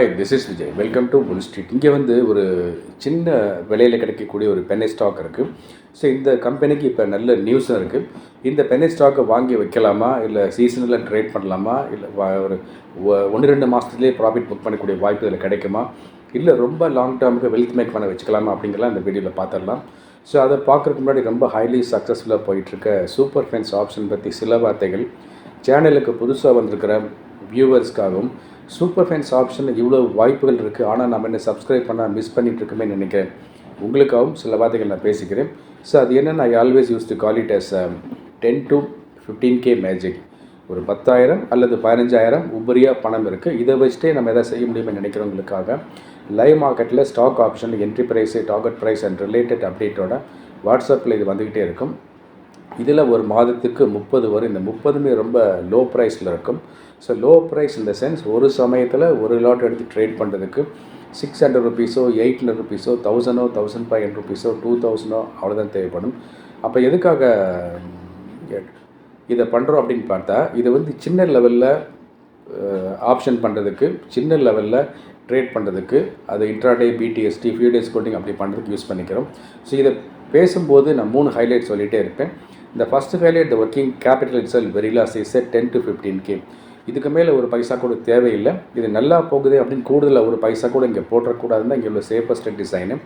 Hi this is Vijay welcome to Bull Street இங்கே வந்து ஒரு சின்ன விலையில் கிடைக்கக்கூடிய ஒரு பென்னை ஸ்டாக் இருக்குது ஸோ இந்த கம்பெனிக்கு இப்போ நல்ல நியூஸும் இருக்குது இந்த பென்னை ஸ்டாக்கை வாங்கி வைக்கலாமா? இல்லை சீசனில் ட்ரேட் பண்ணலாமா? இல்லை ஒரு ஒன்று ரெண்டு மாதத்துலேயே ப்ராஃபிட் புக் பண்ணக்கூடிய வாய்ப்பு இதில் கிடைக்குமா? இல்லை ரொம்ப லாங் டேர்முக்கு வெல்த் மேக் பண்ண வச்சுக்கலாமா? அப்படிங்கலாம் இந்த வீடியோவில் பார்த்துடலாம் ஸோ அதை பார்க்குறதுக்கு முன்னாடி ரொம்ப ஹைலி சக்ஸஸ்ஃபுல்லாக போயிட்டுருக்க. சூப்பர் ஃபென்ஸ் ஆப்ஷன் பற்றி சில வார்த்தைகள். சேனலுக்கு புதுசாக வந்திருக்கிற வியூவர்ஸ்க்காகவும் சூப்பர் ஃபேன்ஸ் ஆப்ஷனில் இவ்வளோ வாய்ப்புகள் இருக்குது ஆனால் நம்ம என்ன சப்ஸ்கிரைப் பண்ணால் மிஸ் பண்ணிட்டு நினைக்கிறேன். உங்களுக்காகவும் சில வார்த்தைகள் நான் பேசிக்கிறேன். ஸோ அது என்ன I always use to call it as ten to fifteen K magic ஒரு பத்தாயிரம் அல்லது பதினஞ்சாயிரம் உபரியாக பணம் இருக்குது இதை வச்சுட்டே நம்ம எதாவது செய்ய முடியும்னு நினைக்கிறவங்களுக்காக லைவ் மார்க்கெட்டில் stock option entry price target price and related அப்டேட்டோட வாட்ஸ்அப்பில் இது வந்துக்கிட்டே இருக்கும். இதில் ஒரு மாதத்துக்கு முப்பது வரும். இந்த முப்பதுமே ரொம்ப லோ ப்ரைஸில் இருக்கும். ஸோ லோ ப்ரைஸ் இந்த சென்ஸ் ஒரு சமயத்தில் ஒரு லாட் எடுத்து ட்ரேட் பண்ணுறதுக்கு சிக்ஸ் ஹண்ட்ரட் ருபீஸோ எயிட் ஹண்ட்ரட் ருபீஸோ தௌசண்டோ தௌசண்ட் ஃபைவ் ஹண்ட்ரட் ருபீஸோ டூ தௌசண்டோ அவ்வளோதான் தேவைப்படும். அப்போ எதுக்காக இதை பண்ணுறோம் அப்படின்னு பார்த்தா இது வந்து சின்ன லெவலில் ஆப்ஷன் பண்ணுறதுக்கு சின்ன லெவலில் ட்ரேட் பண்ணுறதுக்கு அது இன்ட்ராடே பிடிஎஸ்டி ஃபியூ டேஸ் கோட்டிங் அப்படி பண்ணுறதுக்கு யூஸ் பண்ணிக்கிறோம். ஸோ இதை பேசும்போது நான் மூணு ஹைலைட் சொல்லிகிட்டே இருப்பேன். இந்த first highlight the working capital it's very less is ten to fifteen K இதுக்கு மேலே ஒரு பைசா கூட தேவையில்லை. இது நல்லா போகுது அப்படின்னு கூடுதலாக ஒரு பைசா கூட இங்கே போட்டக்கூடாதுன்னு இங்கே உள்ள சேஃபஸ்ட் டிசைனு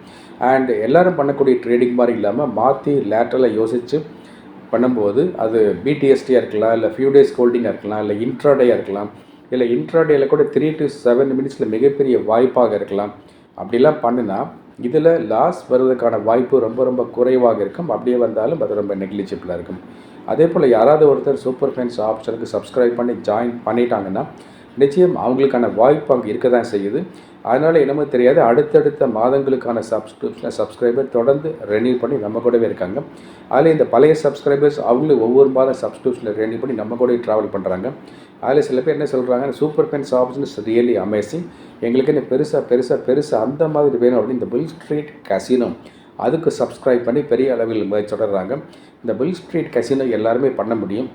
அண்ட் எல்லோரும் பண்ணக்கூடிய ட்ரேடிங் மாதிரி இல்லாமல் மாற்றி லேட்டரலாக யோசித்து பண்ணும்போது அது பிடிஎஸ்டியாக இருக்கலாம் இல்லை ஃபியூ டேஸ் ஹோல்டிங்காக இருக்கலாம் இல்லை இன்ட்ராடேயாக இருக்கலாம் இல்லை இன்ட்ராடேயில் கூட த்ரீ டு செவன் மினிட்ஸில் மிகப்பெரிய வாய்ப்பாக இருக்கலாம். அப்படிலாம் பண்ணுனா இதில் லாஸ் வருவதற்கான வாய்ப்பு ரொம்ப ரொம்ப குறைவாக இருக்கும். அப்படியே வந்தாலும் அது ரொம்ப நெக்லிஜிபிளாக இருக்கும். அதே போல் யாராவது ஒருத்தர் சூப்பர் ஃபேன்ஸ் ஆப்ஷனுக்கு சப்ஸ்கிரைப் பண்ணி ஜாயின் பண்ணிட்டாங்கன்னா நிச்சயம் அவங்களுக்கான வாய்ப்பு அங்கே இருக்க தான் செய்யுது. அதனால் என்னமோ தெரியாது. அடுத்தடுத்த மாதங்களுக்கான சப்ஸ்கிரிப்ஷன் சப்ஸ்கிரைபர் தொடர்ந்து ரெனியூ பண்ணி நம்ம கூடவே இருக்காங்க. அதில் இந்த பழைய சப்ஸ்கிரைபர்ஸ் அவங்களும் ஒவ்வொரு மாதம் சப்ஸ்கிரிப்ஷனில் ரெனியூ பண்ணி நம்ம கூடவே ட்ராவல் பண்ணுறாங்க அதில் சில பேர் என்ன சொல்கிறாங்க super fans option is really amazing எங்களுக்கு என்ன பெருசாக பெருசாக பெருசாக அந்த மாதிரி வேணும் அப்படின்னு இந்த பில் ஸ்ட்ரீட் கசினோ அதுக்கு சப்ஸ்கிரைப் பண்ணி பெரிய அளவில் தொடர்றாங்க. இந்த பில் ஸ்ட்ரீட் கசினோ எல்லாருமே பண்ண முடியும்.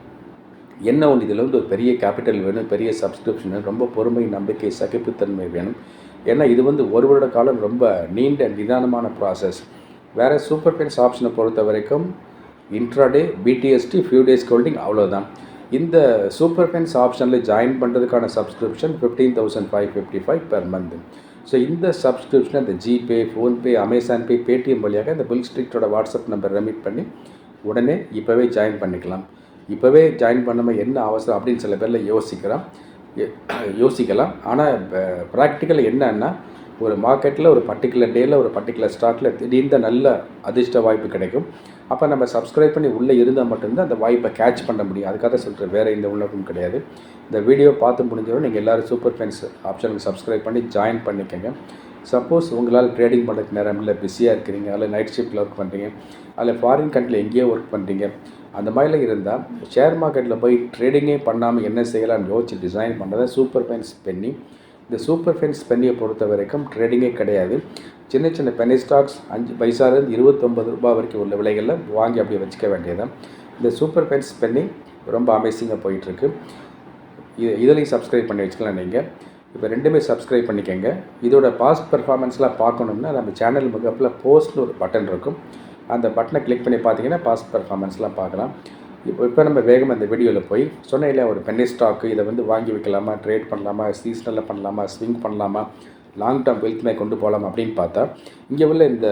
என்ன ஒன்று இதில் வந்து ஒரு பெரிய கேபிட்டல் வேணும் பெரிய சப்ஸ்கிரிப்ஷன் வேணும் ரொம்ப பொறுமை நம்பிக்கை சகிப்புத்தன்மை வேணும். ஏன்னா இது வந்து ஒரு வருட காலம் ரொம்ப நீண்ட நிதானமான ப்ராசஸ் வேறு சூப்பர் பென்ஸ் ஆப்ஷனை பொறுத்த வரைக்கும் intraday BTST few days holding அவ்வளோதான் இந்த சூப்பர் பென்ஸ் ஆப்ஷனில் ஜாயின் பண்ணுறதுக்கான subscription fifteen thousand five fifty five per month so இந்த சப்ஸ்கிரிப்ஷனை இந்த GPay PhonePe Amazon Pay Paytm வழியாக இந்த பில் ஸ்ட்ரீட்டோட வாட்ஸ்அப் நம்பர் ரெமிட் பண்ணி உடனே இப்போவே ஜாயின் பண்ணிக்கலாம். இப்போவே ஜாயின் பண்ணாமல் என்ன அவசரம் அப்படின்னு சில பேரில் யோசிக்கிறோம் யோசிக்கலாம். ஆனால் ப்ராக்டிக்கல் என்னன்னா ஒரு மார்க்கெட்டில் ஒரு பர்டிகுலர் டேயில் ஒரு பர்டிகுலர் ஸ்டாக்கில் திடீர்னு நல்ல அதிர்ஷ்ட வாய்ப்பு கிடைக்கும். அப்போ நம்ம சப்ஸ்கிரைப் பண்ணி உள்ளே இருந்தால் மட்டும்தான் அந்த வாய்ப்பை கேட்ச் பண்ண முடியும். அதுக்காக சொல்கிறேன் வேறு எந்த உள்ளவும் கிடையாது. இந்த வீடியோ பார்த்து முடிஞ்சவரை நீங்கள் எல்லோரும் சூப்பர் ஃபேன்ஸ் ஆப்ஷனுக்கு சப்ஸ்கிரைப் பண்ணி ஜாயின் பண்ணிக்கோங்க. சப்போஸ் உங்களால் ட்ரேடிங் பண்ணுறதுக்கு நேரம் இல்லை பிஸியாக இருக்கிறீங்க அதில் நைட் ஷிஃப்ட்டில் ஒர்க் பண்ணுறீங்க அதில் ஃபாரின் கண்ட்ரியில் எங்கேயோ ஒர்க் பண்ணுறீங்க அந்த மாதிரிலாம் இருந்தால் ஷேர் மார்க்கெட்டில் போய் ட்ரேடிங்கே பண்ணாமல் என்ன செய்யலாம்னு யோசிச்சு டிசைன் பண்ணுறதை சூப்பர் ஃபைன்ஸ் பெண்ணி இந்த சூப்பர் ஃபைன்ஸ் பெண்ணியை பொறுத்த வரைக்கும் ட்ரேடிங்கே கிடையாது. சின்ன சின்ன பெனி ஸ்டாக்ஸ் அஞ்சு பைசாலேருந்து இருபத்தொம்பது ரூபாய் வரைக்கும் உள்ள விலைகளில் வாங்கி அப்படியே வச்சுக்க வேண்டியதான் இந்த சூப்பர் பென்ஸ் பென்னி ரொம்ப அமேசிங்காக போயிட்டுருக்கு. இது இதுலேயும் சப்ஸ்கிரைப் பண்ணி வச்சுக்கலாம் நீங்கள் இப்போ ரெண்டுமே சப்ஸ்கிரைப் பண்ணிக்கோங்க. இதோட பாஸ்ட் பெர்ஃபார்மன்ஸ்லாம் பார்க்கணும்னா நம்ம சேனல் முகப்பில் போஸ்ட்னு ஒரு பட்டன் இருக்கும். அந்த பட்டனை கிளிக் பண்ணி பார்த்தீங்கன்னா பாஸ்ட் பெர்ஃபார்மன்ஸ்லாம் பார்க்கலாம். இப்போ இப்போ நம்ம வேகமாக இந்த வீடியோவில் போய் சொன்னையில் ஒரு பென்னி ஸ்டாக்கு இதை வந்து வாங்கி வைக்கலாமா ட்ரேட் பண்ணலாமா சீசனலில் பண்ணலாமா ஸ்விங் பண்ணலாமா லாங் டேர்ம் வெல்த் மே கொண்டு போகலாம் அப்படின்னு பார்த்தா இங்கே உள்ள இந்த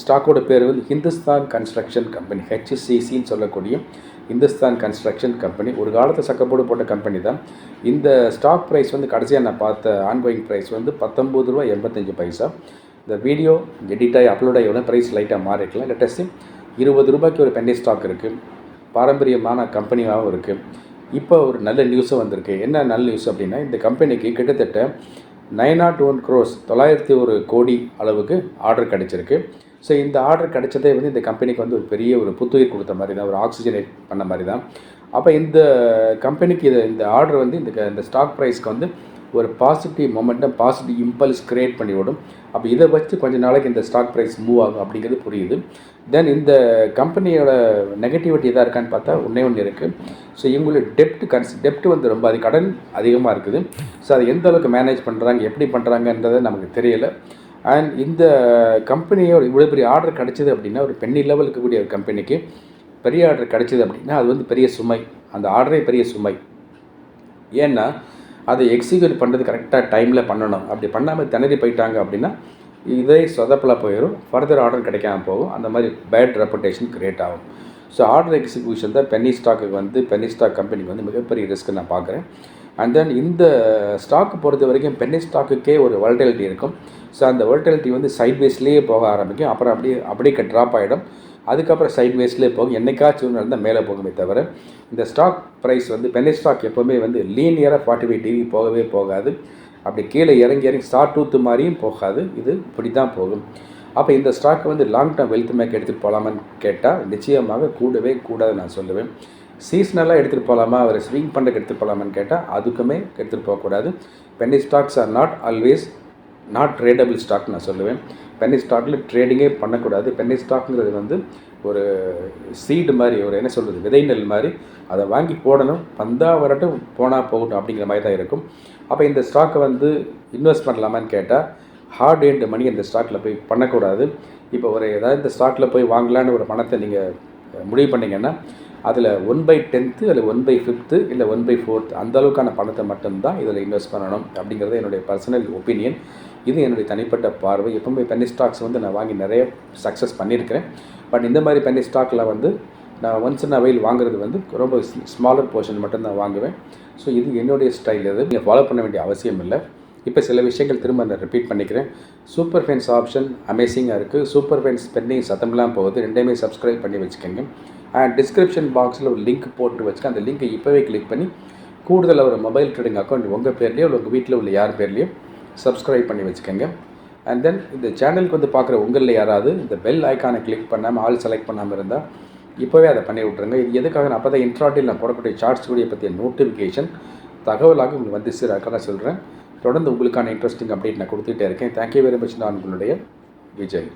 ஸ்டாக்கோட பேர் வந்து ஹிந்துஸ்தான் கன்ஸ்ட்ரக்ஷன் கம்பெனி ஹெச்சிசிசின்னு சொல்லக்கூடிய இந்துஸ்தான் கன்ஸ்ட்ரக்ஷன் கம்பெனி ஒரு காலத்தில் சக்கப்போடு போட்ட கம்பெனி தான். இந்த ஸ்டாக் ப்ரைஸ் வந்து கடைசியாக நான் பார்த்த ஆன்கோயிங் ப்ரைஸ் வந்து பத்தொம்பது ரூபா எண்பத்தஞ்சு பைசா. இந்த வீடியோ எடிட் ஆகி அப்லோட் ஆகி உடனே ப்ரைஸ் லைட்டாக மாறிக்கலாம் லேட்டஸ்ட்டு இருபது ரூபாய்க்கு ஒரு பென்னி ஸ்டாக் இருக்குது பாரம்பரியமான கம்பெனியாகவும் இருக்குது இப்போ ஒரு நல்ல நியூஸும் வந்திருக்கு. என்ன நல்ல நியூஸ் அப்படின்னா இந்த கம்பெனிக்கு கிட்டத்தட்ட nine naught oh one crores தொள்ளாயிரத்தி ஒரு கோடி அளவுக்கு ஆர்டர் கிடச்சிருக்கு. ஸோ இந்த ஆர்டர் கிடைச்சதே வந்து இந்த கம்பெனிக்கு வந்து ஒரு பெரிய ஒரு புத்துயிர் கொடுத்த மாதிரி தான் ஒரு ஆக்சிஜனேட் பண்ண மாதிரி தான் அப்போ இந்த கம்பெனிக்கு இது இந்த ஆர்டர் வந்து இந்த இந்த ஸ்டாக் ப்ரைஸ்க்கு வந்து ஒரு positive momentum positive impulse create பண்ணிவிடும் அப்போ இதை வச்சு கொஞ்ச நாளைக்கு இந்த ஸ்டாக் ப்ரைஸ் மூவ் ஆகும் அப்படிங்கிறது புரியுது. தென் இந்த கம்பெனியோட நெகட்டிவிட்டி எதாக இருக்கான்னு பார்த்தா ஒன்றே ஒன்று இருக்குது ஸோ இவங்களோட டெப்ட் கன்ஸ் டெப்ட் வந்து ரொம்ப அது கடன் அதிகமாக இருக்குது. ஸோ அதை எந்த அளவுக்கு மேனேஜ் பண்ணுறாங்க எப்படி பண்ணுறாங்கன்றது நமக்கு தெரியலை. அண்ட் இந்த கம்பெனியோட இவ்வளோ பெரிய ஆர்டர் கிடச்சிது அப்படின்னா ஒரு பெண்ணி லெவல் இருக்கக்கூடிய ஒரு கம்பெனிக்கு பெரிய ஆர்டர் கிடச்சிது அப்படின்னா அது வந்து பெரிய சுமை. அந்த ஆர்டரே பெரிய சுமை. ஏன்னா அதை எக்ஸிக்யூட் பண்ணுறது கரெக்டாக டைமில் பண்ணணும். அப்படி பண்ணாமல் திணறி போயிட்டாங்க அப்படின்னா இதே சொதப்பில் போயிடும் ஃபர்தர் ஆர்டர் கிடைக்காம போகும். அந்த மாதிரி பேட் ரெப்புடேஷன் க்ரியேட் ஆகும். ஸோ ஆர்டர் எக்ஸிக்யூஷன் தான் பென்னி ஸ்டாக்குக்கு வந்து பென்னி ஸ்டாக் கம்பெனிக்கு வந்து மிகப்பெரிய ரிஸ்க்கு நான் பார்க்குறேன். அண்ட் தென் இந்த ஸ்டாக்கு பொறுத்த வரைக்கும் பென்னி ஸ்டாக்குக்கே ஒரு வல்டலிட்டி இருக்கும். ஸோ அந்த வல்டலிட்டி வந்து சைட்வேஸ்லேயே போக ஆரம்பிக்கும். அப்புறம் அப்படியே அப்படியே ட்ராப் ஆகிடும் அதுக்கப்புறம் சைட்வேஸ்லேயே போகும். என்னைக்காச்சும் நடந்தால் மேலே போகுமே தவிர இந்த ஸ்டாக் ப்ரைஸ் வந்து பென்னி ஸ்டாக் எப்போவுமே வந்து லீனியராக ஃபார்ட்டி ஃபைவ் டிவி போகவே போகாது. அப்படி கீழே இறங்கி இறங்கி ஸ்டார் டூத்து மாதிரியும் போகாது. இது இப்படி தான் போகும். அப்போ இந்த ஸ்டாக்கை வந்து லாங் டேர்ம் வெல்த் மேக் எடுத்துகிட்டு போகலாமான்னு கேட்டால் நிச்சயமாக கூடவே கூடாது நான் சொல்லுவேன். சீஸ்னலாக எடுத்துகிட்டு போகலாமா அவர் ஸ்விங் பண்ணுறதுக்கு எடுத்துகிட்டு போகலாமான்னு கேட்டால் அதுக்குமே எடுத்துகிட்டு போகக்கூடாது. Penny stocks are not always not tradable stock நான் சொல்லுவேன். பென்னி ஸ்டாக்கில் ட்ரேடிங்கே பண்ணக்கூடாது. பென்னி ஸ்டாக்ங்கிறது வந்து ஒரு சீடு மாதிரி ஒரு என்ன சொல்கிறது விதை நெல் மாதிரி அதை வாங்கி போடணும். வந்தால் வரட்டும் போனால் போகட்டும் அப்படிங்கிற மாதிரி தான் இருக்கும். அப்போ இந்த ஸ்டாக்கை வந்து இன்வெஸ்ட் பண்ணலாமான்னு கேட்டால் ஹார்ட் ஏண்ட் மணி இந்த ஸ்டாக்கில் போய் பண்ணக்கூடாது. இப்போ ஒரு ஏதாவது இந்த ஸ்டாக்கில் போய் வாங்கலான்னு ஒரு பணத்தை நீங்கள் முடிவு பண்ணிங்கன்னா அதில் ஒன் பை டென்த்து இல்லை ஒன் பை ஃபிஃப்த்து இல்லை ஒன் பை ஃபோர்த் அந்த அளவுக்கான பணத்தை மட்டும்தான் இதில் இன்வெஸ்ட் பண்ணணும் அப்படிங்கிறது என்னுடைய பர்சனல் ஒப்பீனியன் இது என்னுடைய தனிப்பட்ட பார்வை. எப்பவுமே பென்னி ஸ்டாக்ஸ் வந்து நான் வாங்கி நிறைய சக்ஸஸ் பண்ணியிருக்கிறேன். பட் இந்த மாதிரி பென்னி ஸ்டாக்கில் வந்து நான் ஒன்ஸ் இன் வெயில் வாங்குறது வந்து ரொம்ப ஸ்மாலர் போர்ஷன் மட்டும் தான் வாங்குவேன். ஸோ இது என்னுடைய ஸ்டைல் இது. நீங்கள் ஃபாலோ பண்ண வேண்டிய அவசியம் இல்லை. இப்போ சில விஷயங்கள் திரும்ப நான் ரிப்பீட் பண்ணிக்கிறேன். சூப்பர் ஃபென்ஸ் ஆப்ஷன் அமேசிங்காக இருக்குது சூப்பர் ஃபென்ஸ் பெண்டிங் சத்தம்லாம் போகுது. ரெண்டையுமே சப்ஸ்கிரைப் பண்ணி வச்சுக்கோங்க. அண்ட் டிஸ்கிரிப்ஷன் பாக்ஸில் ஒரு லிங்க் போட்டு வச்சுக்க அந்த லிங்க்கை இப்போவே கிளிக் பண்ணி கூடுதலாக ஒரு மொபைல் ட்ரேடிங் அக்கௌண்ட் உங்கள் பேர்லேயோ இல்லை உங்கள் வீட்டில் உள்ள யார் பேர்லேயோ சப்ஸ்கிரைப் பண்ணி வச்சுக்கோங்க. அண்ட் தென் இந்த சேனலுக்கு வந்து பார்க்குற உங்களில் யாராவது இந்த பெல் ஐக்கானை கிளிக் பண்ணாமல் ஆல் செலக்ட் பண்ணாமல் இருந்தால் இப்போவே அதை பண்ணி விட்ருங்க இது எதுக்காக? நான் அப்போ தான் இன்ட்ராட்டில் நான் போடக்கூடிய சார்ட்ஸ் கூடிய பற்றிய நோட்டிஃபிகேஷன் தகவலாக உங்களுக்கு வந்து சேராக்க நான் சொல்கிறேன் தொடர்ந்து உங்களுக்கான இன்ட்ரெஸ்டிங் அப்டேட் நான் கொடுத்துட்டே இருக்கேன். தேங்க்யூ வெரி மச் நான் உங்களுடைய விஜய்.